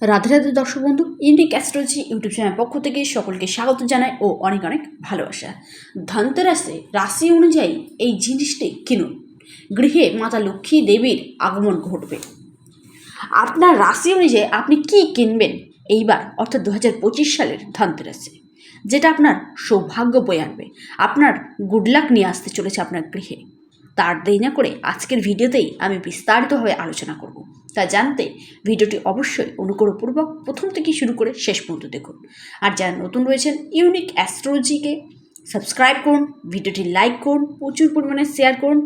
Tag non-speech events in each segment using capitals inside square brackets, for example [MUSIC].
রাধে রাধে দর্শক বন্ধু Indic astrology YouTube channel পক্ষ থেকে সকলকে স্বাগত জানাই ও অনেক অনেক ভালোবাসা। ধনতেরাসে রাশি অনুযায়ী এই জিনিসটি কিনুন। গৃহে মাতা লক্ষ্মী দেবীর আগমন ঘটবে। আপনার রাশি অনুযায়ী আপনি কি কিনবেন? এইবার, অর্থাৎ দু হাজার পঁচিশ সালের ধনতেরাসে। যেটা আপনার সৌভাগ্য বয়ে আনবে। আপনার গুড লাক নিয়ে আসতে চলেছে আপনার গৃহে। তার দেরি না করে আজকের ভিডিওতেই আমি বিস্তারিতভাবে আলোচনা করব। তা জানতে ভিডিওটি অবশ্যই অনুগ্রহপূর্বক প্রথম থেকে শুরু করে শেষ পর্যন্ত দেখুন। আর যারা নতুন রয়েছেন, ইউনিক অ্যাস্ট্রোলজিকে সাবস্ক্রাইব করুন, ভিডিওটি লাইক করুন, প্রচুর পরিমাণে শেয়ার করুন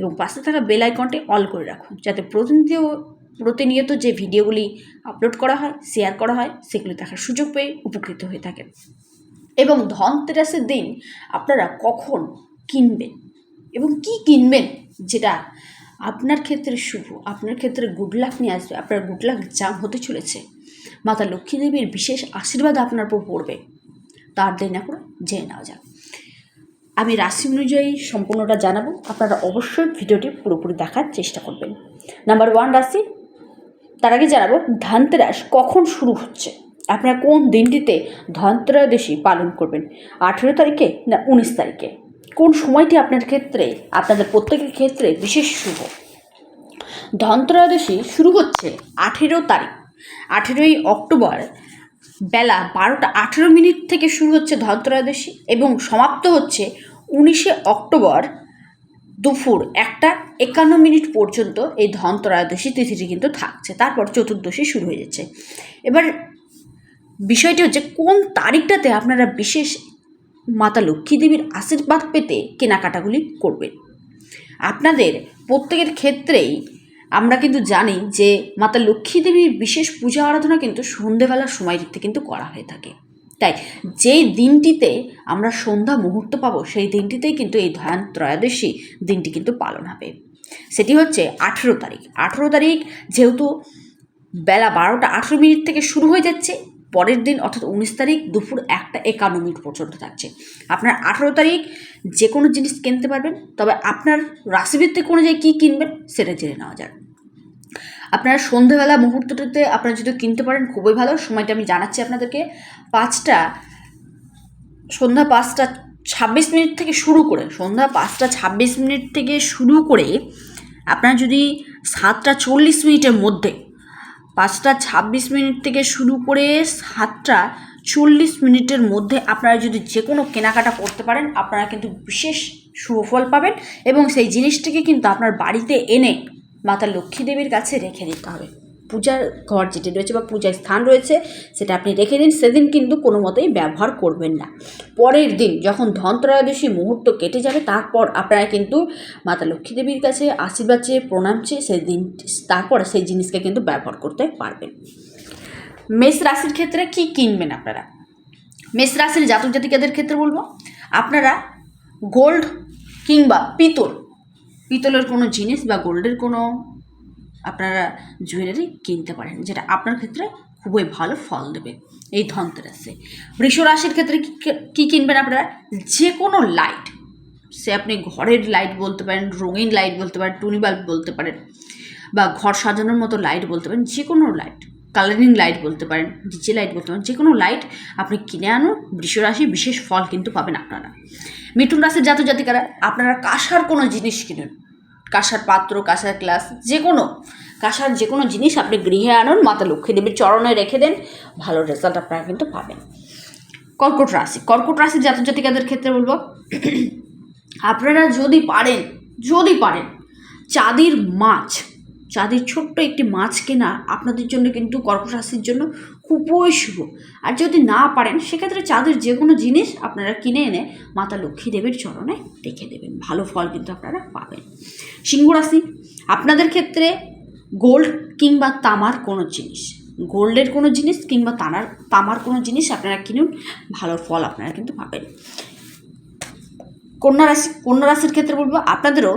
এবং পাশে থাকা বেল আইকনটি অল করে রাখুন যাতে প্রতিনিয়ত প্রতিনিয়ত যে ভিডিওগুলি আপলোড করা হয় শেয়ার করা হয়, সেগুলি দেখার সুযোগ পেয়ে উপকৃত হয়ে থাকেন। এবং ধনতেরাসের দিন আপনারা কখন কিনবেন এবং কি কিনবেন, যেটা আপনার ক্ষেত্রে শুভ, আপনার ক্ষেত্রে গুড লাক নিয়ে আসবে, আপনার গুড লাক জাম হতে চলেছে। মাতা লক্ষ্মী দেবীর বিশেষ আশীর্বাদ আপনার উপর পড়বে। তার দেরি না করে জেনে নেওয়া যাক। আমি রাশি অনুযায়ী সম্পূর্ণটা জানাব। আপনারা অবশ্যই ভিডিওটি পুরোপুরি দেখার চেষ্টা করবেন। নাম্বার ওয়ান রাশি, তার আগে জানাব, ধানতেরাস কখন শুরু হচ্ছে? আপনারা কোন দিনটিতে ধনত্রয়োদশী পালন করবেন? আঠেরো তারিখে না উনিশ তারিখে? কোন সময়টি আপনার ক্ষেত্রে, আপনাদের প্রত্যেকের ক্ষেত্রে বিশেষ শুভ? ধনত্রয়োদশী শুরু হচ্ছে আঠেরো তারিখ। আঠেরোই অক্টোবর বেলা বারোটা আঠেরো মিনিট থেকে শুরু হচ্ছে ধনত্রয়োদশী এবং সমাপ্ত হচ্ছে উনিশে অক্টোবর দুপুর একটা একান্ন মিনিট পর্যন্ত এই ধনত্রয়োদশী তিথিটি কিন্তু থাকছে। তারপর চতুর্দশী শুরু হয়ে যাচ্ছে। এবার বিষয়টি হচ্ছে কোন তারিখটাতে আপনারা বিশেষ মাতা লক্ষ্মী দেবীর আশীর্বাদ পেতে কেনাকাটাগুলি করবেন আপনাদের প্রত্যেকের ক্ষেত্রেই আমরা কিন্তু জানি যে মাতা লক্ষ্মী দেবীর বিশেষ পূজা আরাধনা কিন্তু সন্ধেবেলার সময়টিতে কিন্তু করা হয়ে থাকে। তাই যেই দিনটিতে আমরা সন্ধ্যা মুহূর্ত পাবো, সেই দিনটিতেই কিন্তু এই ধয়ান ত্রয়োদশী দিনটি কিন্তু পালন হবে। সেটি হচ্ছে আঠেরো তারিখ। আঠেরো তারিখ যেহেতু বেলা বারোটা আঠেরো মিনিট থেকে শুরু হয়ে যাচ্ছে পরের দিন অর্থাৎ উনিশ তারিখ দুপুর একটা একান্ন মিনিট পর্যন্ত থাকছে। আপনার আঠেরো তারিখ যে কোনো জিনিস কিনতে পারবেন, তবে আপনার রাশিভিত্তিক অনুযায়ী কী কিনবেন সেটা জেনে নেওয়া যাক। আপনারা সন্ধ্যাবেলা মুহূর্তটাতে আপনারা যদি কিনতে পারেন, খুবই ভালো। সময়টা আমি জানাচ্ছি আপনাদেরকে। পাঁচটা, সন্ধ্যা পাঁচটা ছাব্বিশ মিনিট থেকে শুরু করে, সন্ধ্যা পাঁচটা ছাব্বিশ মিনিট থেকে শুরু করে আপনারা যদি সাতটা চল্লিশ মিনিটের মধ্যে পাঁচটা ছাব্বিশ মিনিট থেকে শুরু করে সাতটা চল্লিশ মিনিটের মধ্যে আপনারা যদি যে কোনো কেনাকাটা করতে পারেন, আপনারা কিন্তু বিশেষ সুফল পাবেন এবং সেই জিনিসটিকে কিন্তু আপনার বাড়িতে এনে মাতা লক্ষ্মী দেবীর কাছে রেখে দিতে হবে। পূজার ঘর যেটি রয়েছে বা পূজার স্থান রয়েছে, সেটা আপনি রেখে দিন। সেদিন কিন্তু কোনো মতেই ব্যবহার করবেন না। পরের দিন যখন ধনত্রয়োদশী মুহূর্ত কেটে যাবে, তারপর আপনারা কিন্তু মাতা লক্ষ্মী দেবীর কাছে আশীর্বাদ চেয়ে প্রণাম চেয়ে সেই দিন, তারপর সেই জিনিসকে কিন্তু ব্যবহার করতে পারবেন। মেষ রাশির ক্ষেত্রে কি কিনবেন আপনারা? মেষ রাশির জাতক জাতিকাদের ক্ষেত্রে বলব, আপনারা গোল্ড কিংবা পিতল, পিতলের কোনো জিনিস বা গোল্ডের কোনো আপনারা জুয়েলারি কিনতে পারেন, যেটা আপনার ক্ষেত্রে খুবই ভালো ফল দেবে। এই ধনতেরাসে। বৃষ রাশির ক্ষেত্রে কী কিনবেন আপনারা? যে কোনো লাইট সে আপনি ঘরের লাইট বলতে পারেন, রঙিন লাইট বলতে পারেন, টুনি বাল্ব বলতে পারেন, বা ঘর সাজানোর মতো লাইট বলতে পারেন যে কোনো লাইট কালারিং লাইট বলতে পারেন ডিজে লাইট বলতে পারেন যে কোনো লাইট আপনি কিনে আনুন, বৃষ রাশি বিশেষ ফল কিন্তু পাবেন আপনারা। মিঠুন রাশির জাতক জাতিকারা আপনারা কাঁসার কোনো জিনিস কিনুন? কাঁসার পাত্র, কাঁসার গ্লাস, যে কোনো, কাঁসার যে কোনো জিনিস আপনি গৃহে আনুন, মাতা লক্ষ্মী দেবীর চরণে রেখে দেন, ভালো রেজাল্ট আপনারা কিন্তু পাবেন। কর্কট রাশি কর্কট রাশি জাতক জাতিকাদের ক্ষেত্রে বলব, [CLEARS THROAT] আপনারা যদি পারেন যদি পারেন, চাঁদির মাছ চাঁদির ছোট্ট একটি মাছ কেনা আপনাদের জন্য কিন্তু কর্কট রাশির জন্য খুবই শুভ। আর যদি না পারেন, সেক্ষেত্রে চাঁদের যে কোনো জিনিস আপনারা কিনে এনে মাতা লক্ষ্মী দেবীর চরণে রেখে দেবেন। ভালো ফল কিন্তু আপনারা পাবেন। সিংহ রাশি, আপনাদের ক্ষেত্রে গোল্ড কিংবা তামার কোনো জিনিস, গোল্ডের কোনো জিনিস কিংবা তামার তামার কোনো জিনিস আপনারা কিনুন, ভালো ফল আপনারা কিন্তু পাবেন। কন্যা রাশি, কন্যা রাশির ক্ষেত্রে বলব, আপনাদেরও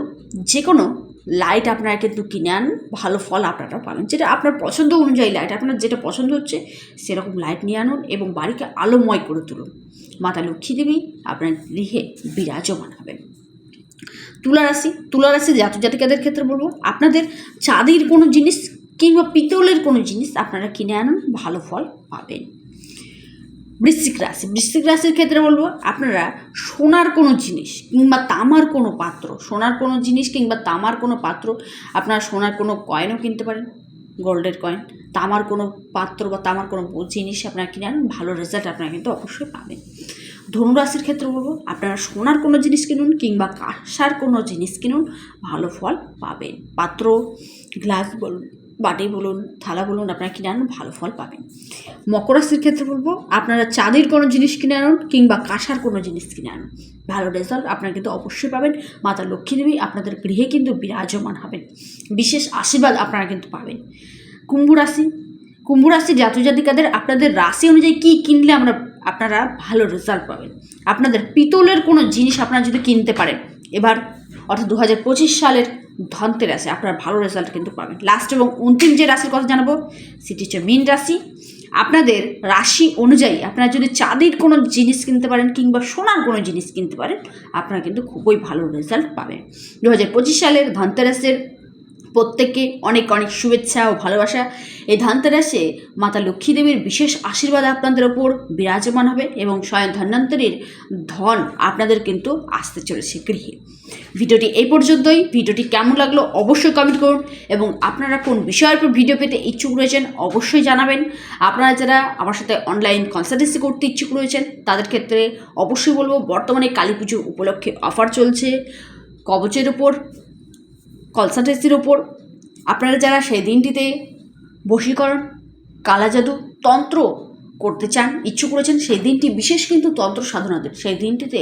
যে কোনো লাইট আপনারা কিন্তু কিনে আন, ভালো ফল আপনারা পাবেন। যেটা আপনার পছন্দ অনুযায়ী লাইট আপনার যেটা পছন্দ হচ্ছে, সেরকম লাইট নিয়ে আনুন এবং বাড়িকে আলোময় করে তুলুন। মাতা লক্ষ্মী দেবী আপনার গৃহে বিরাজমান হবেন। তুলা রাশি তুলা রাশি জাতক জাতিকাদের ক্ষেত্রে বলব, আপনাদের চাঁদির কোনো জিনিস কিংবা পিতলের কোনো জিনিস আপনারা কিনে আনুন, ভালো ফল পাবেন। বৃশ্চিক রাশি। বৃশ্চিক রাশির ক্ষেত্রে বলব, আপনারা সোনার কোনো জিনিস কিংবা তামার কোনো পাত্র, সোনার কোনো জিনিস কিংবা তামার কোনো পাত্র, আপনারা সোনার কোনো কয়েনও কিনতে পারেন গোল্ডের কয়েন তামার কোনো পাত্র বা তামার কোনো জিনিস আপনারা কিনে আনুন, ভালো রেজাল্ট আপনারা কিন্তু অবশ্যই পাবেন। ধনুরাশির ক্ষেত্রে বলব, আপনারা সোনার কোনো জিনিস কিনুন কিংবা কাঁসার কোনো জিনিস কিনুন, ভালো ফল পাবেন। পাত্র, গ্লাস বলুন, বাটি বলুন, থালা বলুন, আপনারা কিনে আনুন, ভালো ফল পাবেন। মকর রাশির ক্ষেত্রে বলব, আপনারা চাঁদের কোনো জিনিস কিনে আনুন কিংবা কাঁসার কোনো জিনিস কিনে আনুন। ভালো রেজাল্ট আপনারা কিন্তু অবশ্যই পাবেন। মাতা লক্ষ্মী দেবী আপনাদের গৃহে কিন্তু বিরাজমান হবেন। বিশেষ আশীর্বাদ আপনারা কিন্তু পাবেন। কুম্ভ রাশি কুম্ভ রাশি জাতজাতিকাদের আপনাদের রাশি অনুযায়ী কী কিনলে আমরা, আপনারা ভালো রেজাল্ট পাবেন। আপনাদের পিতলের কোনো জিনিস আপনারা যদি কিনতে পারেন, এবার অর্থাৎ দু হাজার পঁচিশ সালের ধনতেরাসে আপনারা ভালো রেজাল্ট কিন্তু পাবেন। লাস্ট এবং অন্তিম যে রাশির কথা জানাব, সেটি হচ্ছে মীন রাশি। আপনাদের রাশি অনুযায়ী আপনারা যদি চাঁদির কোনো জিনিস কিনতে পারেন কিংবা সোনার কোনো জিনিস কিনতে পারেন, আপনারা কিন্তু খুবই ভালো রেজাল্ট পাবেন। দু হাজার পঁচিশ সালের ধনতেরাসের প্রত্যেককে অনেক অনেক শুভেচ্ছা ও ভালোবাসা। এই ধনতেরাসে মাতা লক্ষ্মী দেবীর বিশেষ আশীর্বাদ আপনাদের ওপর বিরাজমান হবে এবং স্বয়ং ধন্বন্তরীর ধন আপনাদের কিন্তু আসতে চলেছে গৃহে। ভিডিওটি এই পর্যন্তই। ভিডিওটি কেমন লাগল অবশ্যই কমেন্ট করুন এবং আপনারা কোন বিষয়ের উপর ভিডিও পেতে ইচ্ছুক রয়েছেন অবশ্যই জানাবেন। আপনারা যারা আমার সাথে অনলাইন কনসালটেন্সি করতে ইচ্ছুক রয়েছেন, তাদের ক্ষেত্রে অবশ্যই বলব, বর্তমানে কালী পুজো উপলক্ষে অফার চলছে। কবচের উপর কনসালটেন্সির ওপর। আপনারা যারা সেই দিনটিতে বশীকরণ কালা কালাজাদু তন্ত্র করতে চান, ইচ্ছুক করেছেন, সেই দিনটি বিশেষ কিন্তু তন্ত্র সাধনাদের সেই দিনটিতে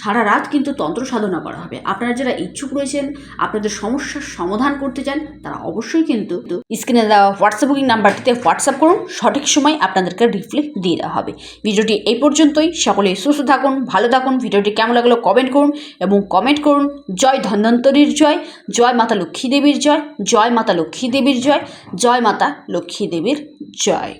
সারা রাত কিন্তু তন্ত্র সাধনা করা হবে। আপনারা যারা ইচ্ছুক রয়েছেন, আপনাদের সমস্যার সমাধান করতে চান, তারা অবশ্যই কিন্তু স্ক্রিনে দেওয়া হোয়াটসঅ্যাপ বুকিং নাম্বারটিতে হোয়াটসঅ্যাপ করুন। সঠিক সময় আপনাদেরকে রিফ্লেক্ট দিয়ে দেওয়া হবে। ভিডিওটি এই পর্যন্তই। সকলে সুস্থ থাকুন, ভালো থাকুন। ভিডিওটি কেমন লাগল কমেন্ট করুন এবং কমেন্ট করুন, জয় ধন্বন্তরীর জয় জয় মাতা লক্ষ্মী দেবীর জয় জয় মাতা লক্ষ্মী দেবীর জয় জয় মাতা লক্ষ্মী দেবীর জয়।